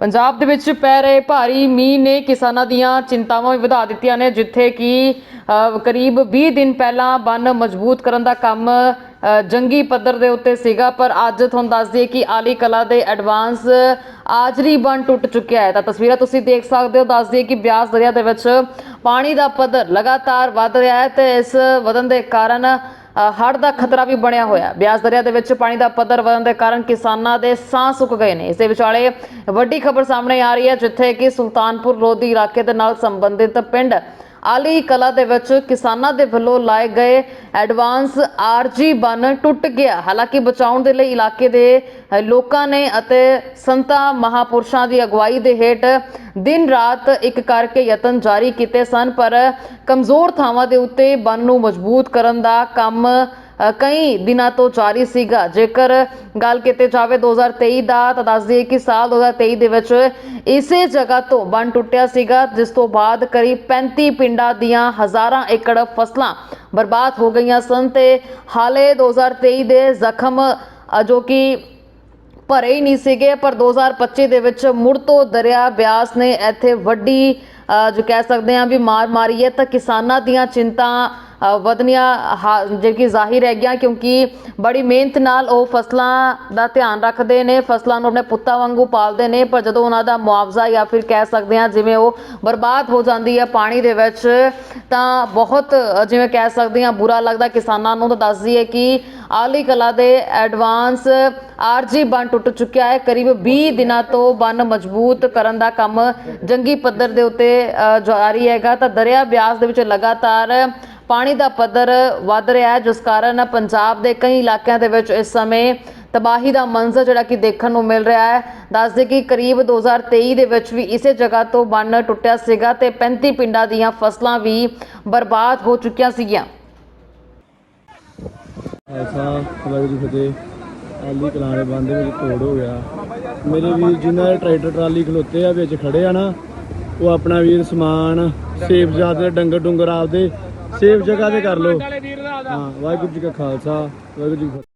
ਪੰਜਾਬ ਦੇ ਵਿੱਚ ਪੈ ਰਹੇ ਭਾਰੀ ਮੀਂਹ ਨੇ ਕਿਸਾਨਾਂ ਦੀਆਂ ਚਿੰਤਾਵਾਂ ਵੀ ਵਧਾ ਦਿੱਤੀਆਂ ਨੇ, ਜਿੱਥੇ ਕਿ ਕਰੀਬ 20 ਦਿਨ ਪਹਿਲਾਂ ਬੰਨ ਮਜ਼ਬੂਤ ਕਰਨ ਦਾ ਕੰਮ ਜੰਗੀ ਪੱਧਰ ਦੇ ਉੱਤੇ ਸੀਗਾ, ਪਰ ਅੱਜ ਤੁਹਾਨੂੰ ਦੱਸ ਦਈਏ ਕਿ ਆਲੀ ਕਲਾ ਦੇ ਐਡਵਾਂਸ ਆਜਰੀ ਬੰਨ ਟੁੱਟ ਚੁੱਕਿਆ ਹੈ। ਤਾਂ ਤਸਵੀਰਾਂ ਤੁਸੀਂ ਦੇਖ ਸਕਦੇ ਹੋ, ਦੱਸ ਦਈਏ ਕਿ ਬਿਆਸ ਦਰਿਆ ਦੇ ਵਿੱਚ ਪਾਣੀ ਦਾ ਪੱਧਰ ਲਗਾਤਾਰ ਵੱਧ ਰਿਹਾ ਹੈ ਤੇ ਇਸ ਵਧਣ ਦੇ ਕਾਰਨ ਹੜ੍ਹ ਦਾ ਖਤਰਾ ਵੀ ਬਣਿਆ ਹੋਇਆ। ਬਿਆਸ ਦਰਿਆ ਦੇ ਵਿੱਚ ਪਾਣੀ ਦਾ ਪੱਧਰ ਵਧਣ ਦੇ ਕਾਰਨ ਕਿਸਾਨਾਂ ਦੇ ਸਾਹ ਸੁੱਕ ਗਏ ਨੇ। ਇਸ ਦੇ ਵਿਚਾਲੇ ਵੱਡੀ ਖਬਰ ਸਾਹਮਣੇ ਆ ਰਹੀ ਹੈ, ਜਿੱਥੇ ਕਿ ਸੁਲਤਾਨਪੁਰ ਲੋਧੀ ਇਲਾਕੇ ਦੇ ਨਾਲ ਸੰਬੰਧਿਤ ਪਿੰਡ ਆਲੀ ਕਲਾ ਦੇ ਵਿੱਚ ਕਿਸਾਨਾਂ ਦੇ ਵੱਲੋਂ ਲਾਏ ਗਏ ਐਡਵਾਂਸ ਆਰਜੀ ਬੰਨ ਟੁੱਟ ਗਿਆ। ਹਾਲਾਂਕਿ ਬਚਾਉਣ ਦੇ ਲਈ ਇਲਾਕੇ ਦੇ ਲੋਕਾਂ ਨੇ ਅਤੇ ਸੰਤਾਂ ਮਹਾਪੁਰਸ਼ਾਂ ਦੀ ਅਗਵਾਈ ਦੇ ਹੇਠ ਦਿਨ ਰਾਤ ਇੱਕ ਕਰਕੇ ਯਤਨ ਜਾਰੀ ਕੀਤੇ ਸਨ, ਪਰ ਕਮਜ਼ੋਰ ਥਾਵਾਂ ਦੇ ਉੱਤੇ ਬੰਨ ਨੂੰ ਮਜ਼ਬੂਤ ਕਰਨ ਦਾ ਕੰਮ ਕਈ ਦਿਨਾਂ ਤੋਂ ਜਾਰੀ ਸੀਗਾ। ਜੇਕਰ ਗੱਲ ਕੀਤੀ ਜਾਵੇ 2023 ਦਾ, ਤਾਂ ਦੱਸ ਦਈਏ ਕਿ ਸਾਲ 2023 ਦੇ ਵਿੱਚ ਇਸੇ ਜਗ੍ਹਾ ਤੋਂ ਬੰਨ ਟੁੱਟਿਆ ਸੀਗਾ, ਜਿਸ ਤੋਂ ਬਾਅਦ ਕਰੀਬ 35 ਪਿੰਡਾਂ ਦੀਆਂ ਹਜ਼ਾਰਾਂ ਏਕੜ ਫਸਲਾਂ ਬਰਬਾਦ ਹੋ ਗਈਆਂ ਸਨ ਤੇ ਹਾਲੇ 2023 ਦੇ ਜ਼ਖਮ ਜੋ ਕਿ ਭਰੇ ਹੀ ਨਹੀਂ ਸੀਗੇ, ਪਰ 2025 ਦੇ ਵਿੱਚ ਮੁੜ ਤੋਂ ਦਰਿਆ ਬਿਆਸ ਨੇ ਇੱਥੇ ਵੱਡੀ ਜੋ ਕਹਿ ਸਕਦੇ ਹਾਂ ਵੀ ਮਾਰ ਮਾਰੀ ਹੈ, ਤਾਂ ਕਿਸਾਨਾਂ ਦੀਆਂ ਚਿੰਤਾ ਵਧਣੀਆਂ ਹਾ- ਜਿਹੜੀ ਕਿ ਜ਼ਾਹਿਰ ਹੈਗੀਆਂ ਕਿਉਂਕਿ ਬੜੀ ਮਿਹਨਤ ਨਾਲ ਉਹ ਫਸਲਾਂ ਦਾ ਧਿਆਨ ਰੱਖਦੇ ਨੇ, ਫਸਲਾਂ ਨੂੰ ਆਪਣੇ ਪੁੱਤਾਂ ਵਾਂਗੂ ਪਾਲਦੇ ਨੇ, ਪਰ ਜਦੋਂ ਉਹਨਾਂ ਦਾ ਮੁਆਵਜ਼ਾ ਜਾਂ ਫਿਰ ਕਹਿ ਸਕਦੇ ਹਾਂ ਜਿਵੇਂ ਉਹ ਬਰਬਾਦ ਹੋ ਜਾਂਦੀ ਹੈ ਪਾਣੀ ਦੇ ਵਿੱਚ, ਤਾਂ ਬਹੁਤ ਜਿਵੇਂ ਕਹਿ ਸਕਦੇ ਹਾਂ ਬੁਰਾ ਲੱਗਦਾ ਕਿਸਾਨਾਂ ਨੂੰ, ਤਾਂ ਦੱਸ ਦਈਏ ਕਿ ਆਲੀ ਕਲਾ ਦੇ ਐਡਵਾਂਸ ਆਰਜੀ ਬੰਨ ਟੁੱਟ ਚੁੱਕਿਆ ਹੈ। ਕਰੀਬ 20 ਦਿਨਾਂ ਤੋਂ ਬੰਨ ਮਜ਼ਬੂਤ ਕਰਨ ਦਾ ਕੰਮ ਜੰਗੀ ਪੱਧਰ ਦੇ ਉੱਤੇ ਜਾਰੀ ਹੈਗਾ। ਤਾਂ ਦਰਿਆ ਬਿਆਸ ਦੇ ਵਿੱਚ ਲਗਾਤਾਰ ਪਾਣੀ ਦਾ ਪੱਧਰ ਵੱਧ ਰਿਹਾ ਹੈ, ਜਿਸ ਕਾਰਨ ਪੰਜਾਬ ਦੇ ਕਈ ਇਲਾਕਿਆਂ ਦੇ ਵਿੱਚ ਇਸ ਸਮੇਂ ਤਬਾਹੀ ਦਾ ਮੰਜ਼ਰ ਜਿਹੜਾ ਕਿ ਦੇਖਣ ਨੂੰ ਮਿਲ ਰਿਹਾ ਹੈ। ਦੱਸਦੇ ਕਿ ਕਰੀਬ 2023 ਦੇ ਵਿੱਚ ਵੀ ਇਸੇ ਜਗ੍ਹਾ ਤੋਂ ਬੰਨ ਟੁੱਟਿਆ ਸੀਗਾ ਤੇ 35 ਪਿੰਡਾਂ ਦੀਆਂ ਫਸਲਾਂ ਵੀ ਬਰਬਾਦ ਹੋ ਚੁੱਕੀਆਂ ਸੀਗੀਆਂ। ਐਸਾ ਵਾਹਿਗੁਰੂ ਜੀ ਫਤਿਹ। ਆਲੀ ਕਲਾਣੇ ਬੰਦ ਵਿੱਚ ਤੋੜ ਹੋ ਗਿਆ। ਮੇਰੇ ਵੀਰ ਜਿਨ੍ਹਾਂ ਦੇ ਟਰੈਕਟਰ ਟਰਾਲੀ ਖਲੋਤੇ ਆ, ਵਿੱਚ ਖੜੇ ਆ ਨਾ, ਉਹ ਆਪਣਾ ਵੀਰ ਸਮਾਨ ਸੇਫ ਜਾਦੇ ਡੰਗਰ ਡੁੰਗਰ ਆਪਦੇ ਸੇਫ ਜਗ੍ਹਾ ਤੇ ਕਰ ਲਓ। ਹਾਂ ਵਾਹਿਗੁਰੂ ਜੀ ਕਾ ਖਾਲਸਾ ਵਾਹਿਗੁਰੂ ਜੀ ਕੀ ਫਤਿਹ।